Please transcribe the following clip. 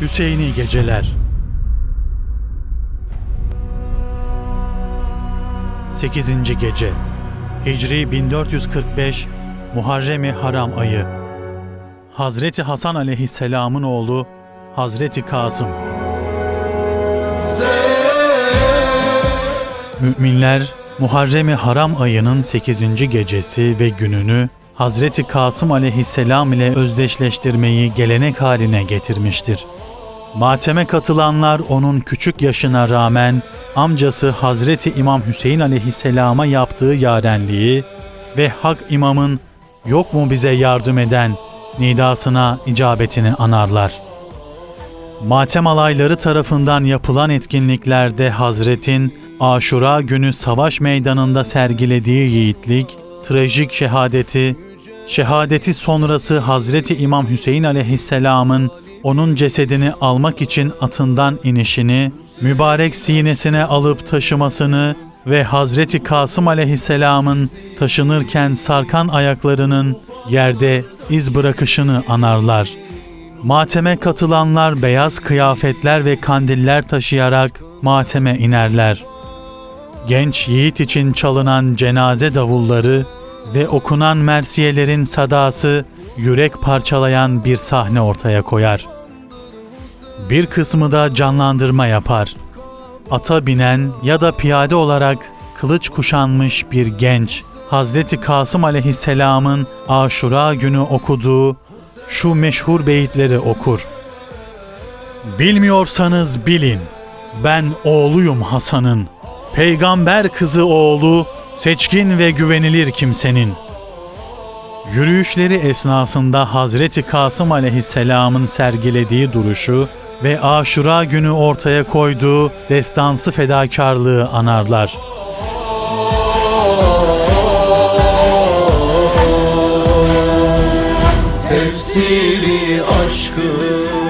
Hüseyini Geceler 8. Gece Hicri 1445 Muharrem-i Haram ayı Hazreti Hasan aleyhisselamın oğlu Hazreti Kasım Müminler Muharrem-i Haram ayının 8. gecesi ve gününü Hazreti Kasım aleyhisselam ile özdeşleştirmeyi gelenek haline getirmiştir. Mateme katılanlar onun küçük yaşına rağmen amcası Hazreti İmam Hüseyin aleyhisselama yaptığı yarenliği ve Hak İmam'ın yok mu bize yardım eden nidasına icabetini anarlar. Matem alayları tarafından yapılan etkinliklerde Hazret'in Aşura günü savaş meydanında sergilediği yiğitlik, trajik şehadeti, şehadeti sonrası Hazreti İmam Hüseyin aleyhisselamın onun cesedini almak için atından inişini, mübarek sinesine alıp taşımasını ve Hazreti Kasım aleyhisselamın taşınırken sarkan ayaklarının yerde iz bırakışını anarlar. Mateme katılanlar beyaz kıyafetler ve kandiller taşıyarak mateme inerler. Genç yiğit için çalınan cenaze davulları ve okunan mersiyelerin sadası yürek parçalayan bir sahne ortaya koyar. Bir kısmı da canlandırma yapar. Ata binen ya da piyade olarak kılıç kuşanmış bir genç Hazreti Kasım aleyhisselamın Aşura günü okuduğu şu meşhur beyitleri okur. Bilmiyorsanız bilin, ben oğluyum Hasan'ın. Peygamber kızı oğlu, seçkin ve güvenilir kimsenin. Yürüyüşleri esnasında Hazreti Kasım aleyhisselamın sergilediği duruşu ve Aşura günü ortaya koyduğu destansı fedakarlığı anarlar. Tefsiri aşkın